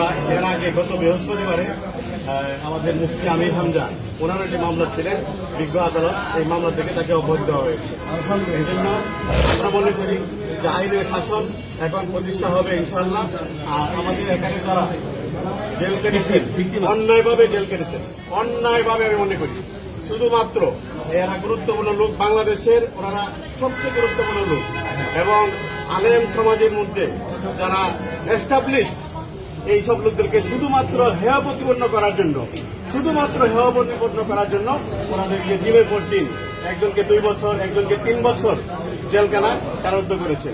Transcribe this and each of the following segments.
রায় এর আগে গত বৃহস্পতিবারে আমাদের মুফতি আমির হামজা, ওনার একটি মামলা ছিলেন, বিজ্ঞ আদালত, এই মামলা থেকে তাকে অব্যাহতি দেওয়া হয়েছে। এই জন্য আমরা মনে করি যে আইনের শাসন এখন প্রতিষ্ঠা হবে ইনশাল্লাহ আর আমাদের এখানে তারা জেল কেটেছেন, অন্যায়ভাবে জেল কেটেছেন, অন্যায়ভাবে আমি মনে করি, শুধুমাত্র এরা গুরুত্বপূর্ণ লোক বাংলাদেশের, ওনারা সবচেয়ে গুরুত্বপূর্ণ লোক, এবং আলেম সমাজের মধ্যে যারা এস্টাবলিশড এই সব লোকদেরকে শুধুমাত্র হেয় প্রতিপন্ন করার জন্য শুধুমাত্র হেয় প্রতিপন্ন করার জন্য ওনাদেরকে দিনের পর দিন একজনকে দুই বছর একজনকে তিন বছর জেলখানা কারারুদ্ধ করেছে।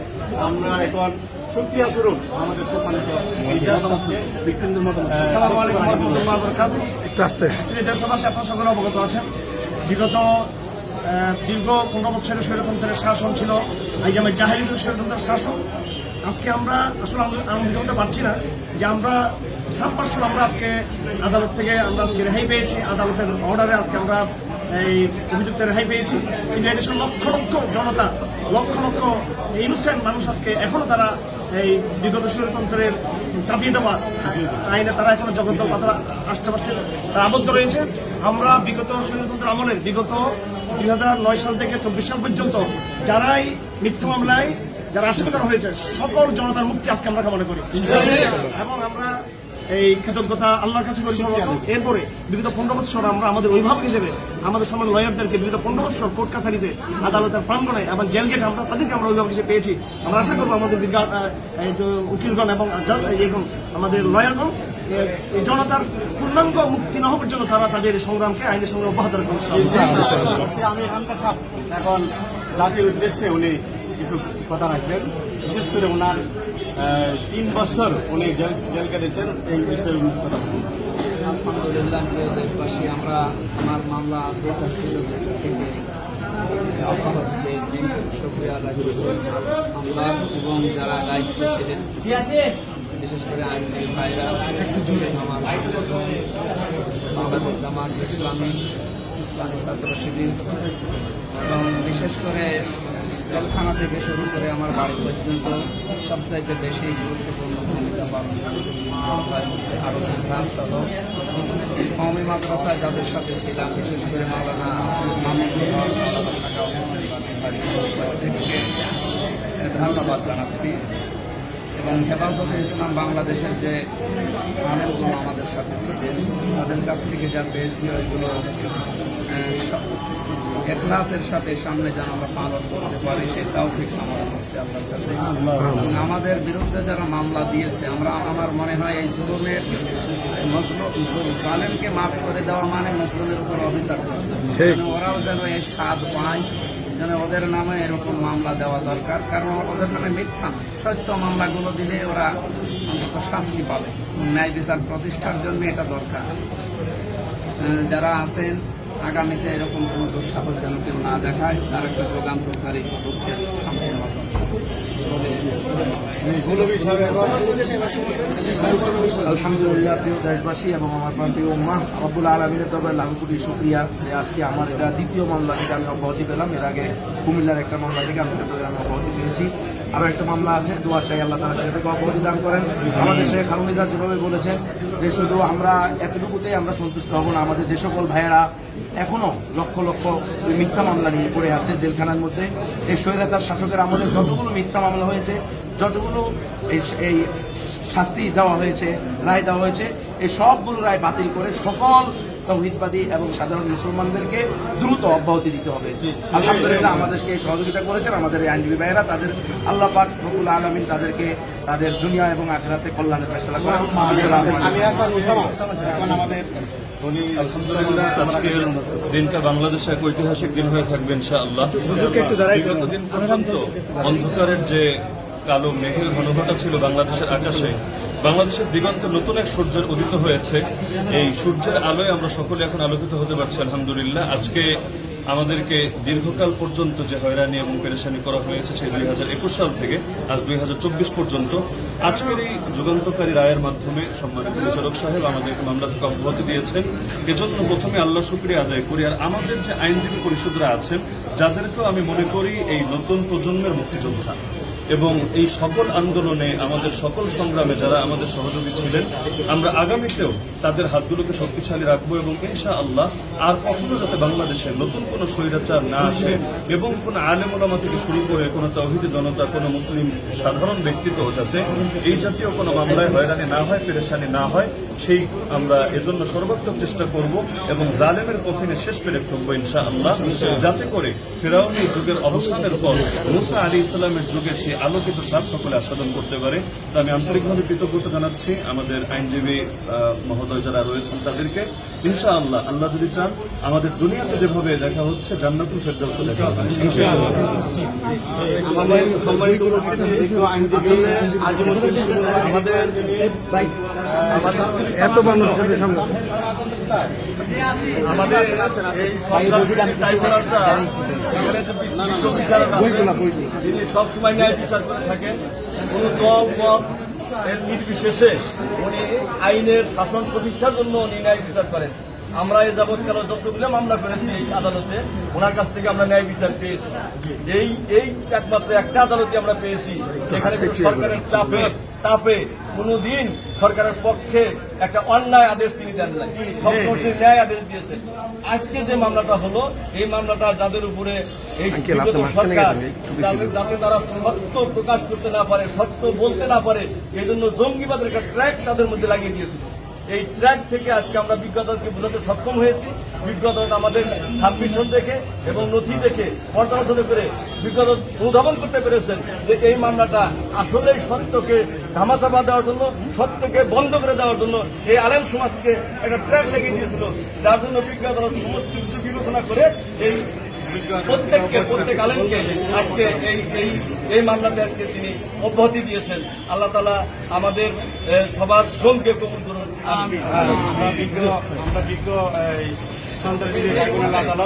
আমরা এখন সুক্রিয়া স্বরূপ আমাদের সম্মানিত দেশবাসী আপনার সকলে অবগত আছেন। বিগত দীর্ঘ পনেরো বছরের স্বৈরতন্ত্রের শাসন ছিল। যে আমার স্বৈরতন্ত্রের শাসন। আজকে আমরা আসলে আনন্দ- আনন্দিত হতে পারছি না যে আমরা সাত পার্সেন্ট আমরা আজকে আদালত থেকে আমরা আজকে রেহাই পেয়েছি, আদালতের অর্ডারে আজকে আমরা এই অভিযুক্তের রেহাই পেয়েছি। কিন্তু এদেশের লক্ষ লক্ষ জনতা, লক্ষ লক্ষ ইনোসেন্ট মানুষ আজকে এখনও তারা এই বিগত স্বৈরতন্ত্রের চাপিয়ে দেওয়া আইনে তারা এখনও জগৎ তারা আষ্টাপাষ্টে তারা আবদ্ধ রয়েছে। আমরা বিগত স্বৈরতন্ত্র আমলের বিগত দুই সাল থেকে চব্বিশ সাল পর্যন্ত যারাই মিথ্যা মামলায় যারা আসামি হয়েছে, সকল জনতার মুক্তি আজকে আমরা কামনা করি। এবং আমরা এই কৃতজ্ঞতা আল্লাহর কাছে করি। এরপরে বিগত পনেরো বছর আমরা আমাদের অভিভাবক হিসেবে, আমাদের সমাজ লয়ারদেরকে বিগত পনেরো বছর কোর্ট কাছারিতে আদালতের প্রাঙ্গণে এবং জেল গেটে আমরা তাদেরকে আমরা অভিভাবক হিসেবে পেয়েছি। আমরা আশা করব আমাদের উকিলগণ এবং আমাদের লয়ারগণ জনতার পূর্ণাঙ্গ মুক্তি না পর্যন্ত তারা তাদের সংগ্রামকে, আইনের সংগ্রাম অব্যাহত রাখবে। মুফতি আমির সাহেব। এখন জাতির উদ্দেশ্যে উনি কথা রাখবেন। বিশেষ করে ওনার তিন বছর উনি জেল জেল কেটেছেন, এই বিষয়ে কথা আলহামদুলিল্লাহ আমরা আমার মামলা আমরা এবং যারা দায়িত্ব ছিলেন বিশেষ করে আইনজীবী ভাইরা বাংলাদেশ জামাত ইসলামী ইসলামী ছাত্র শিবির, এবং বিশেষ করে জেলখানা থেকে শুরু করে আমার বাড়ি পর্যন্ত সবচাইতে বেশি গুরুত্বপূর্ণ ভূমিকা পালন করেছে আরও ইসলাম সহ কওমি মাদ্রাসায় যাদের সাথে ছিলাম, বিশেষ করে মাওলানা ধন্যবাদ জানাচ্ছি। এবং হেফাজতে ইসলাম বাংলাদেশের যে আনন্দগুলো আমাদের সাথে ছিলেন, তাদের কাছ থেকে যা পেয়েছি, ওইগুলো এখলাসের সাথে সামনে যেন আমরা পালন করতে পারি সেটাও ঠিক আমরা করছি আল্লাহর কাছে। আমাদের বিরুদ্ধে যারা মামলা দিয়েছে আমরা আমার মনে হয় এই জুলুমের জালেমকে মাফ করে দেওয়া মানে মুসলিমের উপর অবিচার করছে ওরাও যেন এই স্বাদ পায় যেন ওদের নামে এরকম মামলা দেওয়া দরকার। কারণ ওদের নামে মিথ্যা। সত্য মামলাগুলো দিলে ওরা অন্তত শাস্তি পাবে। ন্যায় বিচার প্রতিষ্ঠার জন্য এটা দরকার। যারা আছেন আগামীতে এরকম কোনো দুঃসাহস যেন কেউ না দেখায়, তার একটা যোগান্তকারী পদক্ষেপ এখন আলহামদুলিল্লাহ, প্রিয় দেশবাসী এবং আমার প্রান্তীয় উম্মা আব্বুল আলমিনের দরবারে লাখো কোটি শুক্রিয়া যে আজকে আমার এটা দ্বিতীয় মামলা থেকে আমি অব্যাহতি পেলাম। এর আগে কুমিল্লার একটা মামলা থেকে আমি চট্টগ্রামে অব্যাহতি পেয়েছি। আরও একটা মামলা আছে, দোয়া চাই আল্লাহ তারা সেটাকে অব্যাহতি দান করেন। আমাদের শেখ খালুনিদার যেভাবে বলেছেন যে শুধু আমরা এতটুকুতেই আমরা সন্তুষ্ট হব না, আমাদের যে সকল ভাইয়েরা এখনও লক্ষ লক্ষ মিথ্যা মামলা নিয়ে পড়ে আছে জেলখানার মধ্যে। এই স্বৈরাচার শাসকের আমলে যতগুলো মিথ্যা মামলা হয়েছে, যতগুলো এই শাস্তি দেওয়া হয়েছে, রায় দেওয়া হয়েছে, এই সবগুলো রায় বাতিল করে সকল তৌহিদবাদী এবং সাধারণ মুসলমানদেরকে দ্রুত অব্যাহতি দিতে হবে। আলহামদুলিল্লাহ আমাদেরকে সহযোগিতা করেছেন আমাদের এই আইনজীবী ভাইয়েরা তাদের আল্লাহ পাক রকুল আলমিন তাদেরকে তাদের দুনিয়া এবং আখেরাতে কল্যাণের ফেসলা করেন। আসসালামু আলাইকুম। আমি হাসান মুসামা এখন আমাদের আলহামদুলিল্লাহ আজকের দিনটা বাংলাদেশে এক ঐতিহাসিক দিন হয়ে থাকবে ইনশাআল্লাহ। বিগত দিন পর্যন্ত অন্ধকারের যে কালো মেঘের ঘনঘটা ছিল বাংলাদেশের আকাশে বাংলাদেশের দিগন্তে নতুন এক সূর্যের উদিত হয়েছে। এই সূর্যের আলোয় আমরা সকলে এখন আলোকিত হতে পারছি, আলহামদুলিল্লাহ। আজকে আমাদেরকে দীর্ঘকাল পর্যন্ত যে হয়রানি এবং পেরেশানি করা হয়েছে সেই দুই হাজার একুশ সাল থেকে, আজ দুই হাজার চব্বিশ পর্যন্ত। আজকের এই যুগান্তকারী রায়ের মাধ্যমে সম্মানিত বিচারক সাহেব আমাদেরকে মামলা থেকে অব্যাহতি দিয়েছেন। এজন্য প্রথমে আল্লাহ শুক্রিয়া আদায় করি আর আমাদের যে আইনজীবী পরিষদরা আছেন, যাদেরকেও আমি মনে করি এই নতুন প্রজন্মের মুক্তিযোদ্ধা। এবং এই সকল আন্দোলনে আমাদের সকল সংগ্রামে যারা আমাদের সহযোগী ছিলেন, আমরা আগামীতেও তাদের হাতগুলোকে শক্তিশালী রাখব এবং ইনশা আল্লাহ আর কখনো যাতে বাংলাদেশে নতুন কোনো স্বৈরাচার না আসে এবং কোনো আলেমোলামা থেকে শুরু করে কোনো তৌহিদি জনতা, কোনো মুসলিম সাধারণ ব্যক্তিত্ব যাতে এই জাতীয় কোনো মামলায় হয়রানি না হয়, পেরেশানি না হয়, সেই আমরা এজন্য সর্বাত্মক চেষ্টা করব এবং জালেমের কফিনে শেষ পেরে ফেলব ইনশা আল্লাহ যাতে করে ফেরাউনি যুগের অবসানের পর মুসা আলী ইসলামের যুগে সেই আলোকিত সাপ সকলে আস্বাদন করতে পারে, তো আমি আন্তরিকভাবে কৃতজ্ঞতা জানাচ্ছি। আমাদের আইনজীবী মহোদয় যারা রয়েছেন তাদেরকে। ইনশা আল্লাহ আল্লাহ যদি চান, আমাদের দুনিয়াতে যেভাবে দেখা হচ্ছে, জান্নাতুল ফেরদাউসে আমাদের এত মানুষ আমাদের এই সন্ত্রাসী ট্রাইব্যুনালটা এখানে যে বিশিষ্ট বিচারক আছেন, তিনি সবসময় ন্যায় বিচার করে থাকেন। কোন দল মত নির্বিশেষে উনি আইনের শাসন প্রতিষ্ঠার জন্য উনি ন্যায় বিচার করেন। আমরা এই যাবৎকাল যতগুলো মামলা করেছি এই আদালতে। ওনার কাছ থেকে আমরা ন্যায় বিচার পেয়েছি। এই এই একমাত্র একটা আদালতে আমরা পেয়েছি। যেখানে সরকারের চাপে তাপে কোনোদিন সরকারের পক্ষে একটা অন্যায় আদেশ তিনি দেন না সবসময় ন্যায় আদেশ দিয়েছেন। আজকে যে মামলাটা হলো এই মামলাটা যাদের উপরে এই বিগত সরকার যাদের যাতে তারা সত্য প্রকাশ করতে না পারে সত্য বলতে না পারে এই জন্য জঙ্গিবাদের একটা ট্র্যাক তাদের মধ্যে লাগিয়ে দিয়েছিল এই ট্র্যাক থেকে আজকে আমরা বিজ্ঞ আদালতকে বোঝাতে সক্ষম হয়েছি। বিজ্ঞ আদালত আমাদের সাবমিশন দেখে এবং নথি দেখে পর্যালোচনা করে বিজ্ঞ আদালত অনুধাবন করতে পেরেছেন যে এই মামলাটা আসলেই সত্যকে ধামাচাপা দেওয়ার জন্য, সত্যকে বন্ধ করে দেওয়ার জন্য এই আলেম সমাজকে একটা ট্র্যাক লেগে দিয়েছিল। যার জন্য বিজ্ঞ আদালত সমস্ত কিছু বিবেচনা করে এই প্রত্যেককে, প্রত্যেক আলেমকে আজকে এই এই এই মামলাতে আজকে তিনি অব্যাহতি দিয়েছেন। আল্লাহ তালা আমাদের সবার শ্রমকে কবুল করুন। আমরা বিজ্ঞ আমরা বিজ্ঞ ট্রাইব্যুনাল আদালত